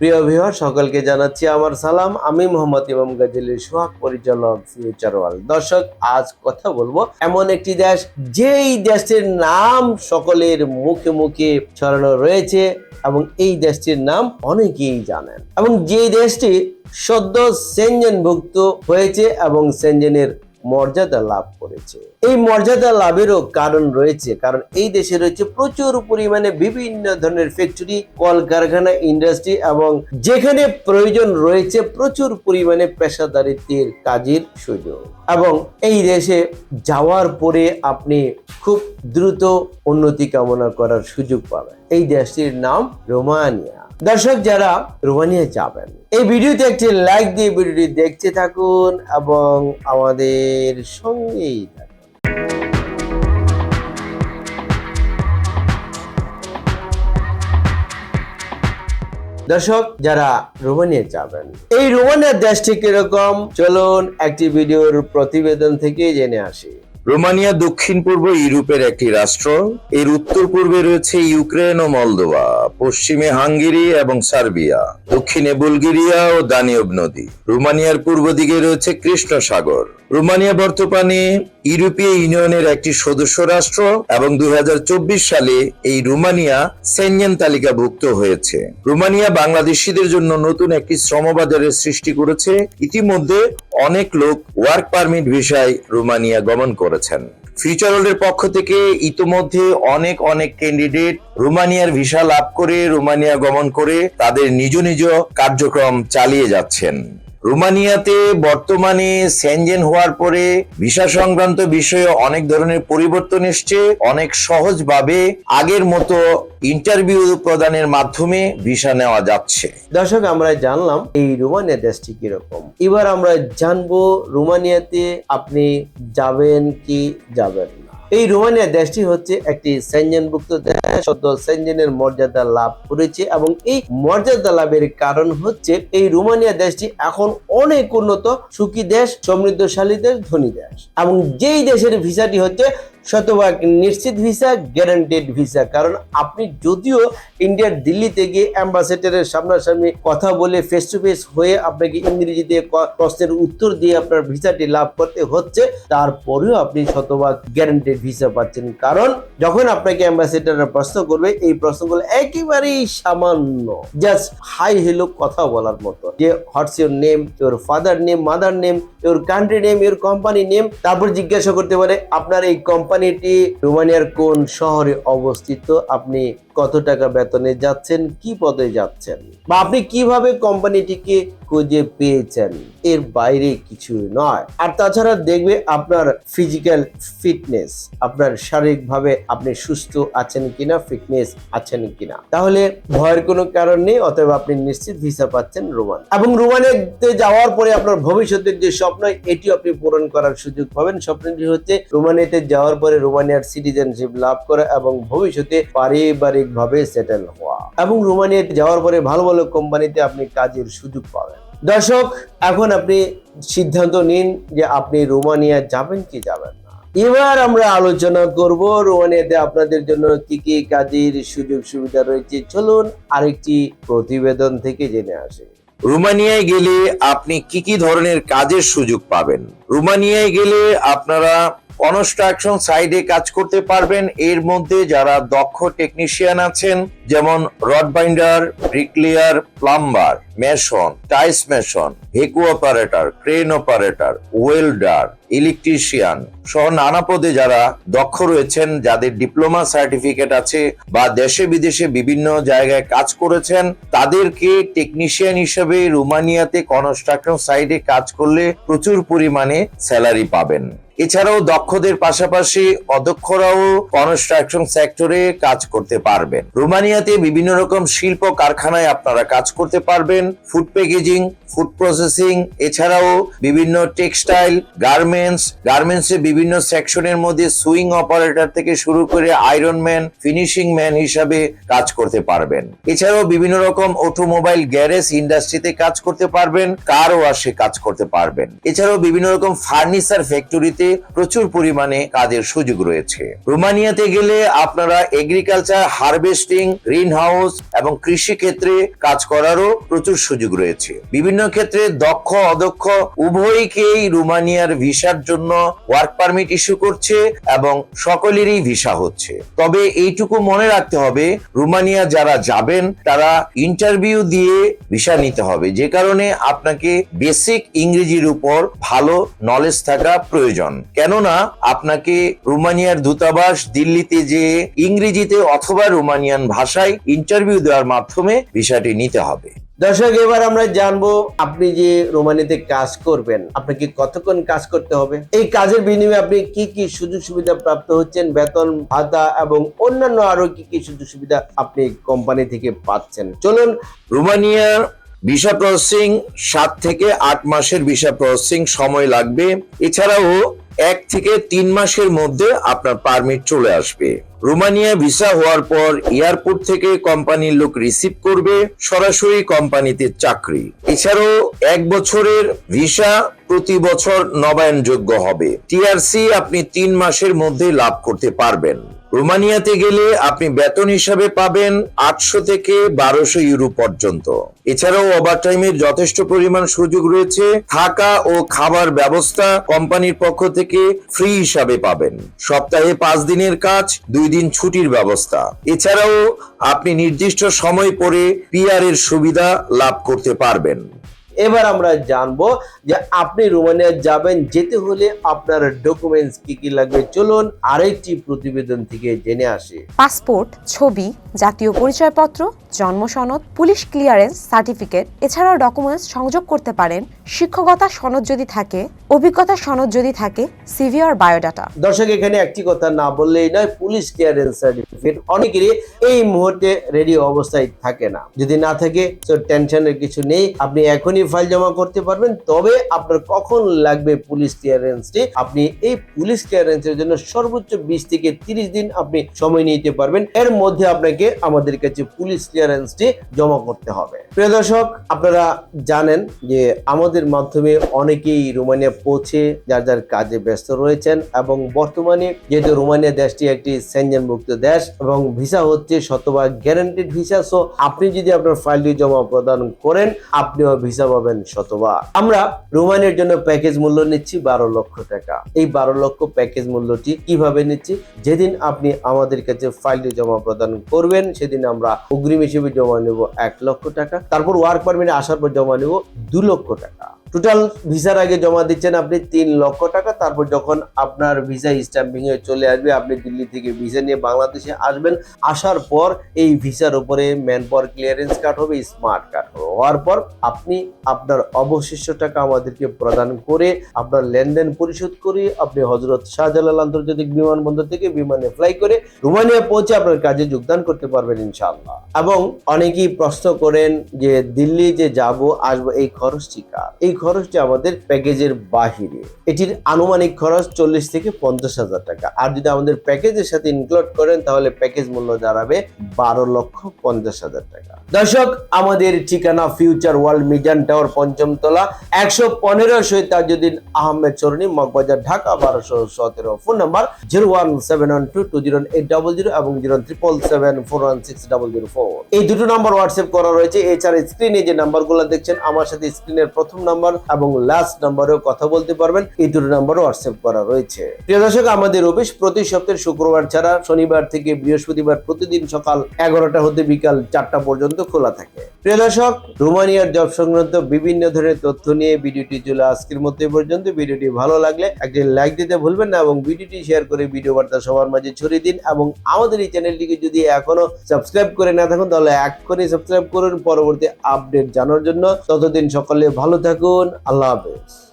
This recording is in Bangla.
প্রিয় ভিউয়ার, সকলকে জানাচ্ছি আমার সালাম। আমি মোহাম্মদ ইমাম গাজীলের সোহাগ পরিচালক ফিউচার দর্শক, আজ কথা বলব এমন একটি দেশ, যেই দেশটির নাম সকলের মুখে মুখে ছড়ানো রয়েছে এবং এই দেশটির নাম অনেকেই জানেন। এবং যে দেশটি সদ্য সেনজেনভুক্ত হয়েছে এবং সেনজেনের মর্যাদা লাভ করেছে। এই মর্যাদা লাভেরও কারণ রয়েছে, কারণ এই দেশে রয়েছে প্রচুর পরিমাণে বিভিন্ন ধরনের ফ্যাক্টরি কলকারখানা ইন্ডাস্ট্রি এবং যেখানে প্রয়োজন রয়েছে প্রচুর পরিমাণে পেশাদারিত্বের কাজের সুযোগ। এবং এই দেশে যাওয়ার পরে আপনি খুব দ্রুত উন্নতি কামনা করার সুযোগ পাবেন। এই দেশটির নাম রোমানিয়া। দর্শক যারা রোমানিয়া যাবেন এই ভিডিওতে একটি লাইক দিয়ে ভিডিওটি দেখতে থাকুন এবং আমাদের সঙ্গেই দর্শক যারা রোমানিয়া যাবেন এই রোমানিয়ার দেশটি কীরকম? চলুন একটি ভিডিওর প্রতিবেদন থেকে জেনে আসি। রোমানিয়া দক্ষিণ পূর্ব ইউরোপের একটি রাষ্ট্র। এর উত্তর পূর্বে রয়েছে ইউক্রেন ও মলদোয়া পশ্চিমে হাঙ্গেরি এবং সার্বিয়া, দক্ষিণে বুলগেরিয়া ও দানিয়ব নদী। রোমানিয়ার পূর্ব দিকে রয়েছে কৃষ্ণ সাগর রোমানিয়া বর্তমানে ইউরোপীয় ইউনিয়নের একটি সদস্য রাষ্ট্র এবং দুই সালে এই রোমানিয়া সেনজেন তালিকাভুক্ত হয়েছে। রোমানিয়া বাংলাদেশিদের জন্য নতুন একটি শ্রমবাজারের সৃষ্টি করেছে। ইতিমধ্যে অনেক লোক ওয়ার্ক পারমিট ভিসায় রোমানিয়া গমন করেছেন। ফিউচার ওয়ার্ল্ডের পক্ষ থেকে ইতোমধ্যে অনেক অনেক ক্যান্ডিডেট রোমানিয়ার ভিসা লাভ করে রোমানিয়া গমন করে তাদের নিজ নিজ কার্যক্রম চালিয়ে যাচ্ছেন। রোমানিয়াতে বর্তমানে সেনজেন হওয়ার পরে ভিসা সংক্রান্ত বিষয়ে অনেক ধরনের পরিবর্তন এসছে। অনেক সহজভাবে আগের মতো ইন্টারভিউ প্রদানের মাধ্যমে ভিসা নেওয়া যাচ্ছে। দর্শক আমরা জানলাম এই রোমানিয়া দেশটি কীরকম। এবার আমরা জানব রোমানিয়াতে আপনি যাবেন কি যাবেন না। এই রোমানিয়া দেশটি হচ্ছে একটি সেনজেনভুক্ত দেশ। সদ্য সেনজেনের মর্যাদা লাভ করেছে এবং এই মর্যাদা লাভের কারণ হচ্ছে এই রোমানিয়া দেশটি এখন অনেক উন্নত, সুখী দেশ, সমৃদ্ধশালী দেশ, ধনী দেশ। এবং যেই দেশের ভিসাটি হচ্ছে শতভাগ নিশ্চিত ভিসা গ্যারান্টেড ভিসা। কারণ আপনি যদিও ইন্ডিয়ার দিল্লিতে গিয়ে অ্যাম্বাসেডারের সামনাসামনি কথা বলে ফেস টু ফেস হয়ে আপনাকে ইংরেজিতে প্রশ্নের উত্তর দিয়ে আপনার ভিসাটি লাভ করতে হচ্ছে, তারপরেও আপনি শতভাগ গ্যারান্টেড ভিসা পাচ্ছেন। কারণ যখন আপনাকে অ্যাম্বাসেডাররা প্রশ্ন করবে, এই প্রশ্নগুলো একেবারেই সামান্য জাস্ট হাই হেলো কথা বলার মতো। যে what's your name your father name mother name your country name your company name তারপর জিজ্ঞাসা করতে পারে, আপনার এই কোম্পানিটি রোমানিয়ার কোন শহরে অবস্থিত? আপনি কত টাকা বেতনে যাচ্ছেন, কি পদে যাচ্ছেন, বা আপনি কীভাবে কোম্পানিটিকে খুঁজে পেয়েছেন, এর বাইরে কিছু নয়। আর তাছাড়া দেখবে আপনার ফিজিক্যাল ফিটনেস আপনার শারীরিকভাবে আপনি সুস্থ আছেন কিনা ফিটনেস আছেন কিনা। তাহলে ভয়ের কোনো কারণ নেই, অতএব আপনি নিশ্চিত ভিসা পাচ্ছেন রোমান। এবং রোমানিয়াতে যাওয়ার পরে আপনার ভবিষ্যতের যে স্বপ্ন এটি আপনি পূরণ করার সুযোগ পাবেন। স্বপ্নটি হচ্ছে রোমানিয়াতে যাওয়ার পরে রোমানিয়ার সিটিজেনশিপ লাভ করা এবং ভবিষ্যতে পারিবারিক ভাবে সেটেল হওয়া। এবং রোমানিয়াতে যাওয়ার পরে ভালো ভালো কোম্পানিতে আপনি কাজের সুযোগ পাবেন। দর্শক, এখন আপনি সিদ্ধান্ত নিন যে আপনি রোমানিয়া যাবেন কি যাবেন এবার আমরা আলোচনা করব রোমানিয়াতে আপনাদের জন্য কি কি কাজের সুযোগ সুবিধা রয়েছে। চলুন আরেকটি প্রতিবেদন থেকে জেনে আসি। রোমানিয়ায় গেলে আপনি কি কি ধরনের কাজের সুযোগ পাবেন? রোমানিয়ায় গেলে আপনারা কনস্ট্রাকশন সাইডে কাজ করতে পারবেন। এর মধ্যে যারা দক্ষ টেকনিশিয়ান আছেন, যেমন rod binder, bricklayer, plumber, mason, tiles mason, হেকু operator, crane operator, welder, electrician সহ নানা পদে যারা দক্ষ রয়েছেন, যাদের ডিপ্লোমা সার্টিফিকেট আছে বা দেশে বিদেশে বিভিন্ন জায়গায় কাজ করেছেন, তাদেরকে টেকনিশিয়ান হিসেবে রোমানিয়াতে কনস্ট্রাকশন সাইডে কাজ করলে প্রচুর পরিমাণে স্যালারি পাবেন। এছাড়াও দক্ষদের পাশাপাশি অদক্ষরাও কনস্ট্রাকশন সেক্টরে কাজ করতে পারবেন। রোমানিয়াতে বিভিন্ন রকম শিল্প কারখানায় আপনারা কাজ করতে পারবেন। ফুড প্যাকেজিং, ফুড প্রসেসিং, এছাড়াও বিভিন্ন টেক্সটাইল, গার্মেন্টস গার্মেন্টস এর বিভিন্ন সেকশনের মধ্যে সুইং অপারেটর থেকে শুরু করে আয়রন ম্যান, ফিনিশিং ম্যান হিসাবে কাজ করতে পারবেন। এছাড়াও বিভিন্ন রকম অটোমোবাইল গ্যারেজ ইন্ডাস্ট্রিতে কাজ করতে পারবেন কার ওয়াশে কাজ করতে পারবেন। এছাড়াও বিভিন্ন রকম ফার্নিচার ফ্যাক্টরিতে প্রচুর পরিমাণে কাজের সুযোগ রয়েছে। রোমানিয়াতে গেলে আপনারা এগ্রিকালচার হারভেস্টিং গ্রিন হাউস এবং কৃষি ক্ষেত্রে কাজ করারও প্রচুর সুযোগ রয়েছে। বিভিন্ন ক্ষেত্রে দক্ষ, অদক্ষ উভয়কেই রোমানিয়ার ভিসার জন্য ওয়ার্ক পারমিট ইস্যু করছে এবং সকলেরই ভিসা হচ্ছে। তবে এইটুকু মনে রাখতে হবে, রোমানিয়া যারা যাবেন, তারা ইন্টারভিউ দিয়ে ভিসা নিতে হবে। যে কারণে আপনাকে বেসিক ইংরেজির উপর ভালো নলেজ থাকা প্রয়োজন। কেননা আপনাকে রোমানিয়ার দূতাবাস দিল্লিতে যে ইংরেজিতে অথবা রোমানিয়ান ভাষায় ইন্টারভিউ দেওয়ার মাধ্যমে ভিসাটি নিতে হবে। দর্শক এবার আমরা জানব আপনি যে রোমানিতে কাজ করবেন আপনাকে কতক্ষণ কাজ করতে হবে? এই কাজের বিনিময়ে আপনি কি কি সুযোগ সুবিধা প্রাপ্ত হচ্ছেন বেতন ভাতা এবং অন্যান্য আরও কি কি সুযোগ সুবিধা আপনি কোম্পানি থেকে পাচ্ছেন? চলুন রোমানিয়ার ভিসা প্রসেসিং সাত থেকে আট মাসের ভিসা প্রসেসিং সময় লাগবে। এছাড়াও এক থেকে তিন মাসের মধ্যে আপনার পারমিট চলে আসবে। রোমানিয়া ভিসা হওয়ার পর এয়ারপোর্ট থেকে কোম্পানির লোক রিসিভ করবে, সরাসরি কোম্পানিতে চাকরি। এছাড়াও এক বছরের ভিসা প্রতি বছর নবায়নযোগ্য হবে। টিআরসি আপনি তিন মাসের মধ্যে লাভ করতে পারবেন। রোমানিয়াতে গেলে আপনি বেতন হিসাবে পাবেন আটশো থেকে বারোশো ইউরো পর্যন্ত। এছাড়াও ওভারটাইমের যথেষ্ট পরিমাণ সুযোগ রয়েছে, থাকা ও খাবার ব্যবস্থা কোম্পানির পক্ষ থেকে ফ্রি হিসাবে পাবেন। সপ্তাহে পাঁচ দিনের কাজ, দুই দিন ছুটির ব্যবস্থা। এছাড়াও আপনি নির্দিষ্ট সময় পরে পিআর এর সুবিধা লাভ করতে পারবেন। এবার আমরা জানব যে আপনি রোমানিয়া যাবেন যেতে হলে আপনার ডকুমেন্টস কি কি লাগবে? চলুন আরেকটি প্রতিবেদন থেকে জেনে আসি। পাসপোর্ট ছবি জাতীয় পরিচয়পত্র জন্ম সনদ পুলিশ ক্লিয়ারেন্স সার্টিফিকেট এছাড়াও ডকুমেন্টস সংযোগ করতে পারেন। শিক্ষকতা সনদ যদি থাকে অভিজ্ঞতা সনদ যদি থাকে সিভি আর বায়োডাটা দর্শক এখানে একটি কথা না বললেই নয় পুলিশ ক্লিয়ারেন্স সার্টিফিকেট অনেকেরই এই মুহূর্তে রেডি অবস্থায় থাকে না। যদি না থাকে তো টেনশনের কিছু নেই। আপনি এখনই ফাইল জমা করতে পারবেন। তবে আপনার কখন লাগবে পুলিশ ক্লিয়ারেন্সটি আপনি এই পুলিশ ক্লিয়ারেন্সের জন্য সর্বোচ্চ বিশ থেকে তিরিশ দিন আপনি সময় নিতে পারবেন। এর মধ্যে আপনাকে আমাদের কাছে পুলিশ ক্লিয়ারেন্সটি জমা করতে হবে। প্রিয় দর্শক, আপনারা জানেন যে আমাদের মাধ্যমে অনেকেই রোমানিয়া পৌঁছে যার যার কাজে ব্যস্ত রয়েছেন এবং বর্তমানে যেহেতু রোমানিয়া দেশটি একটি মুক্ত দেশ এবং ভিসা হচ্ছে শতভাগ গ্যারান্টেড ভিসা সো আপনি যদি আপনার ফাইলটি জমা প্রদান করেন, আপনিও ভিসা পাবেন শতবা আমরা রোমানের জন্য প্যাকেজ মূল্য নিচ্ছি বারো লক্ষ টাকা। এই বারো লক্ষ প্যাকেজ মূল্যটি কীভাবে নিচ্ছি? যেদিন আপনি আমাদের কাছে ফাইলটি জমা প্রদান করবেন, সেদিন আমরা অগ্রিম হিসেবে জমা নেব এক লক্ষ টাকা। তারপর ওয়ার্ক পারমিটে আসার পর জমা নেব দু লক্ষ টাকা। টোটাল ভিসার আগে জমা দিচ্ছেন আপনি তিন লক্ষ টাকা। তারপর যখন আপনার ভিসা স্ট্যাম্পিং এ চলে আসবে, আপনি দিল্লি থেকে ভিসা নিয়ে বাংলাদেশে আসবেন। আসার পর এই ভিসার উপরে ম্যান পাওয়ার ক্লিয়ারেন্স কার্ড হবে স্মার্ট কার্ড হওয়ার পর আপনি আপনার অবশিষ্ট টাকা আমাদেরকে প্রদান করে, আপনার লেনদেন পরিশোধ করে, আপনি হজরত শাহজালাল আন্তর্জাতিক বিমানবন্দর থেকে বিমানে ফ্লাই করে রোমানিয়া পৌঁছে আপনার কাজে যোগদান করতে পারবেন ইনশাআল্লাহ। এবং অনেকেই প্রশ্ন করেন যে, দিল্লি যে যাব, আসব, এই খরচটি কার? এই খরচটি আমাদের প্যাকেজের বাহিরে, এটির আনুমানিক খরচ চল্লিশ থেকে পঞ্চাশ হাজার টাকা। আর যদি আমাদের প্যাকেজের সাথে ইনক্লুড করেন, তাহলে প্যাকেজ মূল্য দাঁড়াবে বারো লক্ষ পঞ্চাশ হাজার টাকা। দর্শক, আমাদের ঠিকানা ফিউচার ওয়ার্ল্ড মিজান টাওয়ার পঞ্চম তলা, একশো পনেরো শহীদ তাজুদ্দিন আহমেদ চরণী, মগবাজার, ঢাকা, বারোশো সতেরো। Phone number zero one seven one two two zero eight double zero এবং zero triple seven four one six double zero four. এই দুটো নাম্বার হোয়াটসঅ্যাপ করা রয়েছে। এছাড়া স্ক্রিনে যে নাম্বারগুলো দেখছেন, আমার সাথে স্ক্রিনের প্রথম নাম্বার এবং লাস্ট নাম্বারেও কথা বলতে পারবেন। এই দুটো নাম্বারও হোয়াটসঅ্যাপ করা রয়েছে। প্রিয় দর্শক, আমাদের অফিস প্রতি সপ্তাহে শুক্রবার ছাড়া শনিবার থেকে বৃহস্পতিবার প্রতিদিন সকাল এগারোটা হতে বিকাল চারটা পর্যন্ত খোলা থাকে। প্রিয় দর্শক, রোমানিয়ার জব সংক্রান্ত বিভিন্ন ধরনের তথ্য নিয়ে ভিডিওটি চলে আজকের মধ্যে পর্যন্ত। ভিডিওটি ভালো লাগলে একটি লাইক দিতে ভুলবেন না এবং ভিডিওটি শেয়ার করে ভিডিও বার্তা সবার মাঝে ছড়িয়ে দিন এবং আমাদের এই চ্যানেলটিকে যদি এখনও সাবস্ক্রাইব করে না থাকুন, তাহলে এক্ষুনি সাবস্ক্রাইব করুন। পরবর্তী আপডেট জানার জন্য ততদিন সকলে ভালো থাকুন। আল্লাহ হাফেজ।